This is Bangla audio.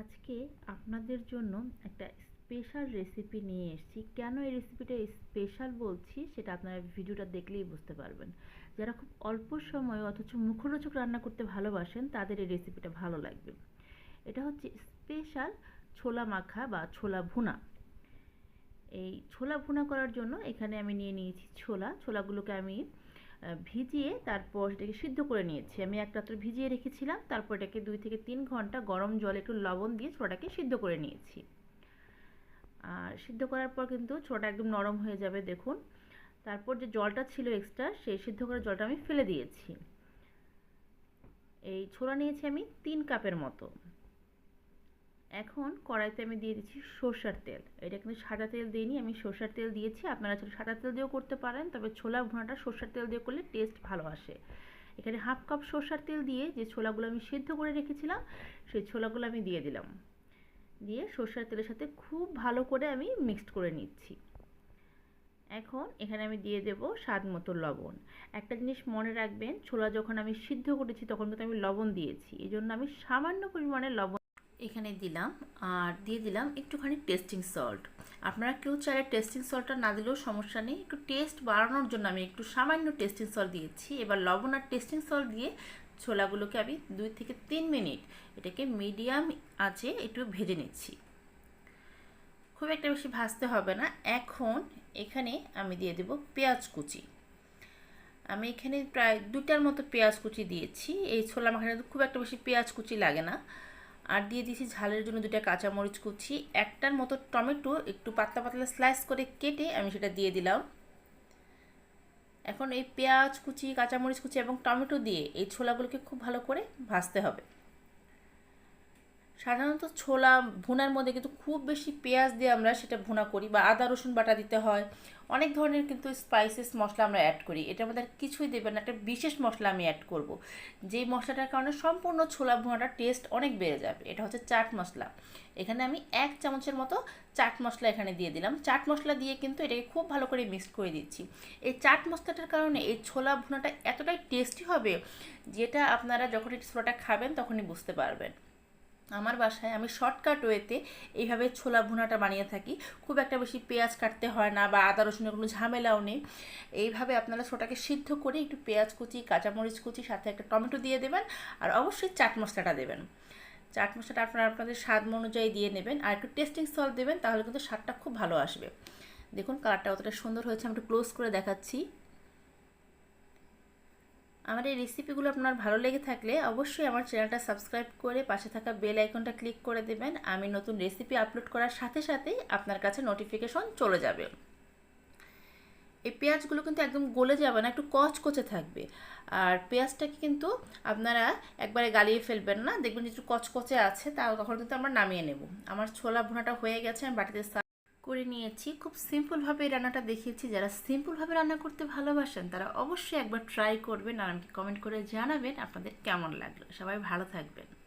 আজকে আপনাদের জন্য একটা স্পেশাল রেসিপি নিয়ে এসেছি। কেন এই রেসিপিটা স্পেশাল বলছি সেটা আপনারা ভিডিওটা দেখলেই বুঝতে পারবেন। যারা খুব অল্প সময় অথচ মুখরোচক রান্না করতে ভালোবাসেন, তাদের এই রেসিপিটা ভালো লাগবে। এটা হচ্ছে স্পেশাল ছোলা মাখা বা ছোলা ভুনা। এই ছোলা ভুনা করার জন্য এখানে আমি নিয়ে নিয়েছি ছোলা। ছোলাগুলোকে আমি ভিজিয়ে তারপর সেটাকে সিদ্ধ করে নিয়েছি। আমি এক রাত্রে ভিজিয়ে রেখেছিলাম, তারপর এটাকে দুই থেকে তিন ঘণ্টা গরম জলে একটু লবণ দিয়ে ছোটাকে সিদ্ধ করে নিয়েছি। আর সিদ্ধ করার পর কিন্তু ছোটা একদম নরম হয়ে যাবে, দেখুন। তারপর যে জলটা ছিল এক্সট্রা সেই সিদ্ধ করার জলটা আমি ফেলে দিয়েছি। এই ছোলা নিয়েছি আমি তিন কাপের মতো। এখন কড়াইতে আমি দিয়ে দিচ্ছি সর্ষার তেল। এটা কিন্তু সাদা তেল দিইনি, আমি সর্ষার তেল দিয়েছি। আপনারা ছোটো সাদা তেল দিয়েও করতে পারেন, তবে ছোলা ভুনাটা সর্ষার তেল দিয়ে করলে টেস্ট ভালো আসে। এখানে হাফ কাপ সর্ষার তেল দিয়ে যে ছোলাগুলো আমি সিদ্ধ করে রেখেছিলাম, সেই ছোলাগুলো আমি দিয়ে দিলাম। দিয়ে সর্ষার তেলের সাথে খুব ভালো করে আমি মিক্সড করে নিচ্ছি। এখন এখানে আমি দিয়ে দেব স্বাদ মতো লবণ। একটা জিনিস মনে রাখবেন, ছোলা যখন আমি সিদ্ধ করেছি তখন কিন্তু আমি লবণ দিয়েছি। এই জন্য আমি সামান্য পরিমাণে লবণ এখানে দিলাম আর দিয়ে দিলাম একটুখানি টেস্টিং সল্ট আপনারা কেউ চাইলে টেস্টিং সল্টটা না দিলেও সমস্যা নেই। একটু টেস্ট বাড়ানোর জন্য আমি একটু সামান্য টেস্টিং সল্ট দিয়েছি। এবার লবণ আর টেস্টিং সল্ট দিয়ে ছোলাগুলোকে আমি দুই থেকে তিন মিনিট এটাকে মিডিয়াম আঁচে একটু ভেজে নিচ্ছি। খুব একটা বেশি ভাজতে হবে না। এখন এখানে আমি দিয়ে দেব পেঁয়াজ কুচি। আমি এখানে প্রায় দুটার মতো পেঁয়াজ কুচি দিয়েছি। এই ছোলা মাখানে খুব একটা বেশি পেঁয়াজ কুচি লাগে না। আর দিয়ে দিয়েছি ঝালের জন্য দুটা কাঁচামরিচ কুচি। একটার মতো টমেটো, একটু পাতলা পাতলা স্লাইস করে কেটে আমি সেটা দিয়ে দিলাম। এখন এই পেঁয়াজ কুচি, কাঁচামরিচ কুচি এবং টমেটো দিয়ে এই ছোলাগুলোকে খুব ভালো করে ভাজতে হবে। সাধারণত ছোলা ভুনার মধ্যে কিন্তু খুব বেশি পেঁয়াজ দিয়ে আমরা সেটা ভুনা করি বা আদা, রসুন বাটা দিতে হয়। অনেক ধরনের কিন্তু স্পাইসেস মশলা আমরা অ্যাড করি। এটার মধ্যে কিছুই দেবেন না, একটা বিশেষ মশলা আমি অ্যাড করব। যেই মশলাটার কারণে সম্পূর্ণ ছোলা ভুনাটার টেস্ট অনেক বেড়ে যাবে। এটা হচ্ছে চাট মশলা। এখানে আমি এক চামচের মতো চাট মশলা এখানে দিয়ে দিলাম। চাট মশলা দিয়ে কিন্তু এটাকে খুব ভালো করে মিক্স করে দিচ্ছি। এই চাট মশলাটার কারণে এই ছোলা ভুনাটা এতটাই টেস্টি হবে, যেটা আপনারা যখন এই ছোলাটা খাবেন তখনই বুঝতে পারবেন। আমার বাসায় আমি শর্টকাট ওয়েতে এইভাবে ছোলা ভুনাটা বানিয়ে থাকি। খুব একটা বেশি পেঁয়াজ কাটতে হয় না বা আদা, রসুনের কোনো ঝামেলাও নেই। এইভাবে আপনারা ছোটাকে সিদ্ধ করে একটু পেঁয়াজ কুচি, কাঁচামরিচ কুচি, সাথে একটা টমেটো দিয়ে দেবেন আর অবশ্যই চাট মশলাটা দেবেন। চাট মশলাটা আপনারা আপনাদের স্বাদ অনুযায়ী দিয়ে নেবেন আর একটু টেস্টিং সল্ট দেবেন, তাহলে কিন্তু স্বাদটা খুব ভালো আসবে। দেখুন কালারটা অতটা সুন্দর হয়েছে, আমি একটু ক্লোজ করে দেখাচ্ছি। আমার এই রেসিপিগুলো আপনার ভালো লেগে থাকলে অবশ্যই আমার চ্যানেলটা সাবস্ক্রাইব করে পাশে থাকা বেল আইকনটা ক্লিক করে দেবেন। আমি নতুন রেসিপি আপলোড করার সাথে সাথেই আপনার কাছে নোটিফিকেশন চলে যাবে। এই পেঁয়াজগুলো কিন্তু একদম গলে যাবে না, একটু কচকচে থাকবে। আর পেঁয়াজটাকে কিন্তু আপনারা একবারে গালিয়ে ফেলবেন না। দেখবেন যে একটু কচকচে আছে তা তখন কিন্তু আমরা নামিয়ে নেব। আমার ছোলা ভুনাটা হয়ে গেছে, আমি বাটিতে করে নিয়েছি। খুব সিম্পলভাবে এই রান্নাটা দেখিয়েছি। যারা সিম্পলভাবে রান্না করতে ভালোবাসেন, তারা অবশ্যই একবার ট্রাই করবেন। আর আমাকে কমেন্ট করে জানাবেন আপনাদের কেমন লাগল। সবাই ভালো থাকবেন।